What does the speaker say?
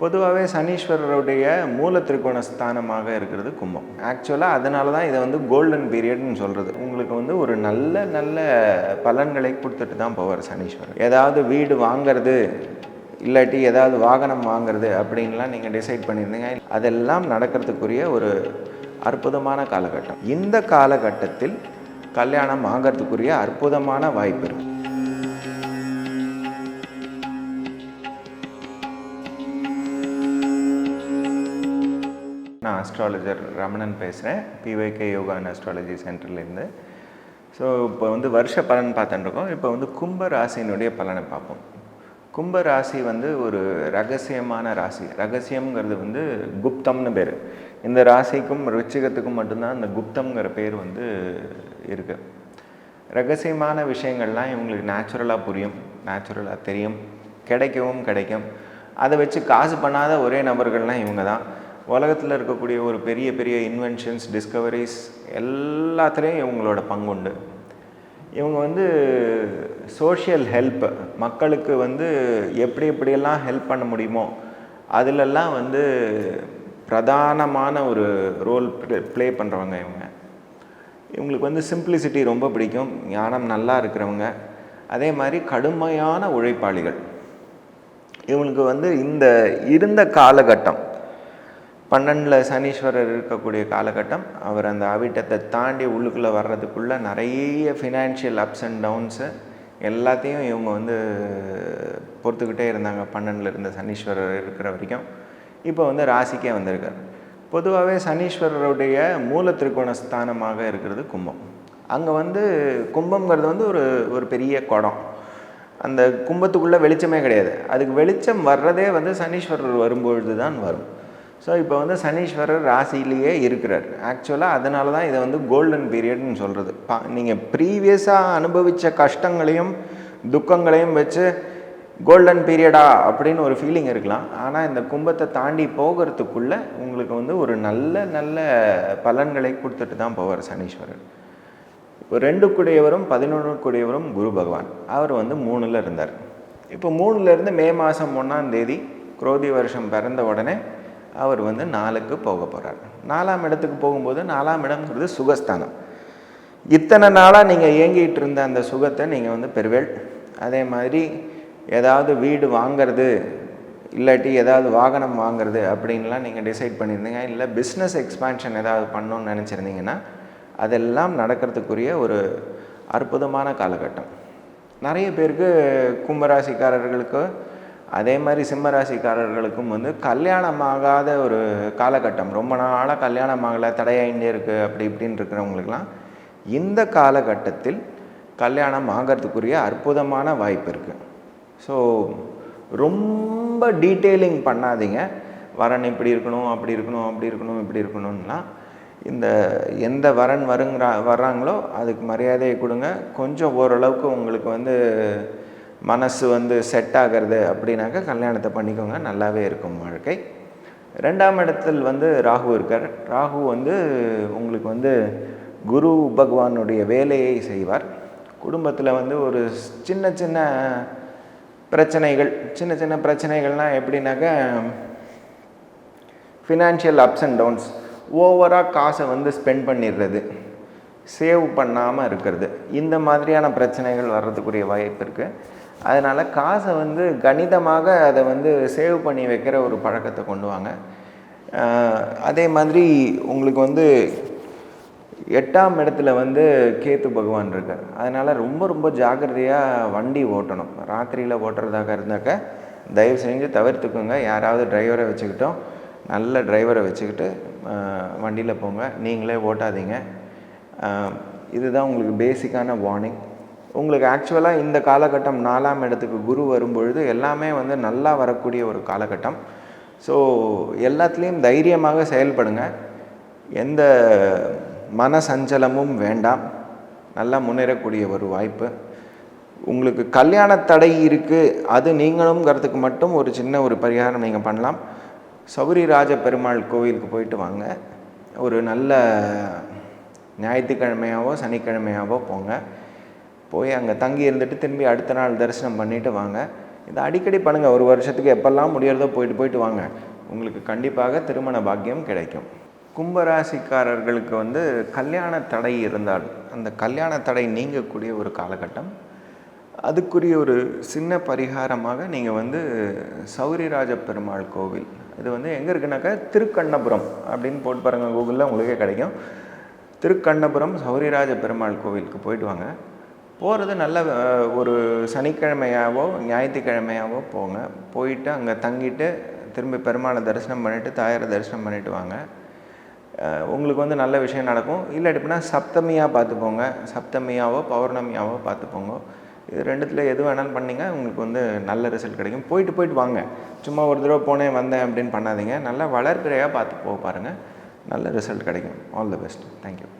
பொதுவாகவே சனீஸ்வரருடைய மூல திரிகோண ஸ்தானமாக இருக்கிறது கும்பம். ஆக்சுவலாக அதனால தான் இதை வந்து கோல்டன் பீரியட்னு சொல்கிறது உங்களுக்கு வந்து ஒரு நல்ல நல்ல பலன்களை கொடுத்துட்டு தான் போவார் சனீஸ்வரர். ஏதாவது வீடு வாங்கிறது இல்லாட்டி ஏதாவது வாகனம் வாங்குறது அப்படின்லாம் நீங்கள் டிசைட் பண்ணியிருந்தீங்க அதெல்லாம் நடக்கிறதுக்குரிய ஒரு அற்புதமான காலகட்டம். இந்த காலகட்டத்தில் கல்யாணம் ஆகிறதுக்குரிய அற்புதமான வாய்ப்பு இருக்குது நான் அஸ்ட்ராலஜர் ரமணன் பேசுகிறேன் P V K yoga and astrology சென்டர்லேருந்து ஸோ இப்போ வந்து வருஷ பலன் பார்த்துட்டுருக்கோம் இப்போ வந்து கும்ப ராசினுடைய பலனை பார்ப்போம். கும்ப ராசி வந்து ஒரு ரகசியமான ராசி. ரகசியம்ங்கிறது வந்து குப்தம்னு பேர். இந்த ராசிக்கும் ருச்சிகத்துக்கும் மட்டும்தான் இந்த குப்தம்ங்கிற பேர் வந்து இருக்குது ரகசியமான விஷயங்கள்லாம் இவங்களுக்கு நேச்சுரலாக புரியும். நேச்சுரலாக தெரியும். கிடைக்கவும் கிடைக்கும். அதை வச்சு காசு பண்ணாத ஒரே நபர்கள்லாம் இவங்க தான். உலகத்தில் இருக்கக்கூடிய ஒரு பெரிய பெரிய இன்வென்ஷன்ஸ் டிஸ்கவரிஸ் எல்லாத்துலேயும் இவங்களோட பங்குண்டு. இவங்க வந்து சோஷியல் ஹெல்ப் மக்களுக்கு வந்து எப்படி எப்படியெல்லாம் ஹெல்ப் பண்ண முடியுமோ அதிலெல்லாம் வந்து பிரதானமான ஒரு ரோல் ப்ளே பண்ணுறவங்க இவங்க. இவங்களுக்கு வந்து சிம்பிளிசிட்டி ரொம்ப பிடிக்கும். ஞானம் நல்லா இருக்கிறவங்க. அதே மாதிரி கடுமையான உழைப்பாளிகள். இவங்களுக்கு வந்து இந்த இருந்த காலகட்டம் பன்னெண்டில் சனீஸ்வரர் இருக்கக்கூடிய காலகட்டம். அவர் அந்த அவிட்டத்தை தாண்டி உள்ளுக்குள்ளே வர்றதுக்குள்ளே நிறைய ஃபினான்ஷியல் அப்ஸ் அண்ட் டவுன்ஸு எல்லாத்தையும் இவங்க வந்து பொறுத்துக்கிட்டே இருந்தாங்க. பன்னெண்டில் இருந்த சனீஸ்வரர் இருக்கிற வரைக்கும். இப்போ வந்து ராசிக்கே வந்திருக்கார். பொதுவாகவே சனீஸ்வரருடைய மூல திருக்கோண ஸ்தானமாக இருக்கிறது கும்பம். அங்கே வந்து கும்பம்ங்கிறது வந்து ஒரு ஒரு பெரிய குடம். அந்த கும்பத்துக்குள்ளே வெளிச்சமே கிடையாது. அதுக்கு வெளிச்சம் வர்றதே வந்து சனீஸ்வரர் வரும்பொழுது தான் வரும். ஸோ இப்போ வந்து சனீஸ்வரர் ராசியிலேயே இருக்கிறார். ஆக்சுவலாக அதனால தான் இதை வந்து கோல்டன் பீரியட்னு சொல்கிறது பா நீங்கள் ப்ரீவியஸாக அனுபவித்த கஷ்டங்களையும் துக்கங்களையும் வச்சு கோல்டன் பீரியடா அப்படின்னு ஒரு ஃபீலிங் இருக்கலாம். ஆனால் இந்த கும்பத்தை தாண்டி போகிறதுக்குள்ளே உங்களுக்கு வந்து ஒரு நல்ல நல்ல பலன்களை கொடுத்துட்டு தான் போவார் சனீஸ்வரர். ரெண்டு கூடியவரும் பதினொன்று கூடியவரும் குரு பகவான். அவர் வந்து மூணில் இருந்தார். இப்போ மூணுலேருந்து மே மாதம் ஒன்றாம் தேதி குரோதி வருஷம் பிறந்த உடனே அவர் வந்து நாலுக்கு போக போகிறார் நாலாம் இடத்துக்கு போகும்போது நாலாம் இடம்ங்கிறது சுகஸ்தானம். இத்தனை நாளாக நீங்கள் இயங்கிட்டு இருந்த அந்த சுகத்தை நீங்கள் வந்து பெறுவேள். அதே மாதிரி ஏதாவது வீடு வாங்கிறது இல்லாட்டி ஏதாவது வாகனம் வாங்குறது அப்படின்லாம் நீங்கள் டிசைட் பண்ணியிருந்தீங்க. இல்லை பிஸ்னஸ் எக்ஸ்பேன்ஷன் ஏதாவது பண்ணணும்னு நினச்சிருந்தீங்கன்னா அதெல்லாம் நடக்கிறதுக்குரிய ஒரு அற்புதமான காலகட்டம். நிறைய பேருக்கு கும்பராசிக்காரர்களுக்கு அதே மாதிரி சிம்மராசிக்காரர்களுக்கும் வந்து கல்யாணம் ஆகாத ஒரு காலகட்டம். ரொம்ப நாளாக கல்யாணம் ஆகலை தடையாயிட்டே இருக்குது அப்படி இப்படின்னு இருக்கிறவங்களுக்கெல்லாம் இந்த காலகட்டத்தில் கல்யாணம் ஆகிறதுக்குரிய அற்புதமான வாய்ப்பு இருக்குது ஸோ ரொம்ப டீட்டெயிலிங் பண்ணாதீங்க. வரன் இப்படி இருக்கணும் அப்படி இருக்கணும் அப்படி இருக்கணும் இப்படி இருக்கணும்லாம் இந்த எந்த வரன் வருங்கிறா வர்றாங்களோ அதுக்கு மரியாதையை கொடுங்க. கொஞ்சம் ஓரளவுக்கு உங்களுக்கு வந்து மனசு வந்து செட் ஆகிறது அப்படின்னாக்கா கல்யாணத்தை பண்ணிக்கோங்க நல்லாவே இருக்கும் வாழ்க்கை. ரெண்டாம் இடத்தில் வந்து ராகு இருக்கார். ராகு வந்து உங்களுக்கு வந்து குரு பகவானுடைய வேலையை செய்வார். குடும்பத்தில் வந்து ஒரு சின்ன சின்ன பிரச்சனைகள் சின்ன சின்ன பிரச்சனைகள்னால் எப்படின்னாக்கா ஃபினான்ஷியல் அப்ஸ் அண்ட் டவுன்ஸ் ஓவராக காசை வந்து ஸ்பெண்ட் பண்ணிடுறது சேவ் பண்ணாமல் இருக்கிறது. இந்த மாதிரியான பிரச்சனைகள் வர்றதுக்குரிய வாய்ப்பு இருக்குது அதனால் காசை வந்து கணிதமாக அதை வந்து சேவ் பண்ணி வைக்கிற ஒரு பழக்கத்தை கொண்டு வாங்க. அதே மாதிரி உங்களுக்கு வந்து எட்டாம் இடத்துல வந்து கேத்து பகவான் இருக்கார். அதனால் ரொம்ப ரொம்ப ஜாக்கிரதையாக வண்டி ஓட்டணும். ராத்திரியில் ஓட்டுறதாக இருந்தாக்க தயவு செஞ்சு தவிர்த்துக்கோங்க. யாராவது டிரைவரை வச்சுக்கிட்டோம் நல்ல டிரைவரை வச்சுக்கிட்டு வண்டியில் போங்க. நீங்களே ஓட்டாதீங்க. இதுதான் உங்களுக்கு பேசிக்கான வார்னிங் உங்களுக்கு ஆக்சுவலாக இந்த காலகட்டம் நாலாம் இடத்துக்கு குரு வரும்பொழுது எல்லாமே வந்து நல்லா வரக்கூடிய ஒரு காலகட்டம். ஸோ எல்லாத்துலேயும் தைரியமாக செயல்படுங்க. எந்த மன சஞ்சலமும் வேண்டாம். நல்லா முன்னேறக்கூடிய ஒரு வாய்ப்பு. உங்களுக்கு கல்யாண தடை இருக்குது அது நீங்களுங்கிறதுக்கு மட்டும் ஒரு சின்ன ஒரு பரிகாரம் நீங்கள் பண்ணலாம். சௌரிராஜ பெருமாள் கோவிலுக்கு போயிட்டு வாங்க. ஒரு நல்ல ஞாயிற்றுக்கிழமையாவோ சனிக்கிழமையாவோ போங்க. போய் அங்கே தங்கி இருந்துட்டு திரும்பி அடுத்த நாள் தரிசனம் பண்ணிவிட்டு வாங்க. இதை அடிக்கடி பண்ணுங்கள் ஒரு வருஷத்துக்கு எப்பெல்லாம் முடியறதோ போயிட்டு போயிட்டு வாங்க. உங்களுக்கு கண்டிப்பாக திருமண பாக்கியம் கிடைக்கும். கும்பராசிக்காரர்களுக்கு வந்து கல்யாண தடை இருந்தால் அந்த கல்யாண தடை நீங்கக்கூடிய ஒரு காலகட்டம். அதுக்குரிய ஒரு சின்ன பரிகாரமாக நீங்கள் வந்து சௌரிராஜ பெருமாள் கோவில். இது வந்து எங்கே இருக்குனாக்கா திருக்கண்ணபுரம் அப்படின்னு போட்டு பாருங்கள் கூகுளில் உங்களுக்கே கிடைக்கும். திருக்கண்ணபுரம் சௌரிராஜ பெருமாள் கோவிலுக்கு போயிட்டு வாங்க. போகிறது நல்ல ஒரு சனிக்கிழமையாவோ ஞாயிற்றுக்கிழமையாவோ போங்க. போயிட்டு அங்கே தங்கிட்டு திரும்பி பெருமாளை தரிசனம் பண்ணிவிட்டு தாயாரை தரிசனம் பண்ணிட்டு வாங்க. உங்களுக்கு வந்து நல்ல விஷயம் நடக்கும். இல்லை எப்படின்னா சப்தமியாக பார்த்து போங்க சப்தமியாவோ பௌர்ணமியாவோ பார்த்து போங்க இது ரெண்டுத்தில் எது வேணாலும் பண்ணிங்க உங்களுக்கு வந்து நல்ல ரிசல்ட் கிடைக்கும். போயிட்டு போயிட்டு வாங்க. சும்மா ஒரு தடவை போனேன் வந்தேன் அப்படின்னு பண்ணாதீங்க. நல்லா வளர்ப்பிறையாக பார்த்து போக பாருங்கள் நல்ல ரிசல்ட் கிடைக்கும். All the best thank you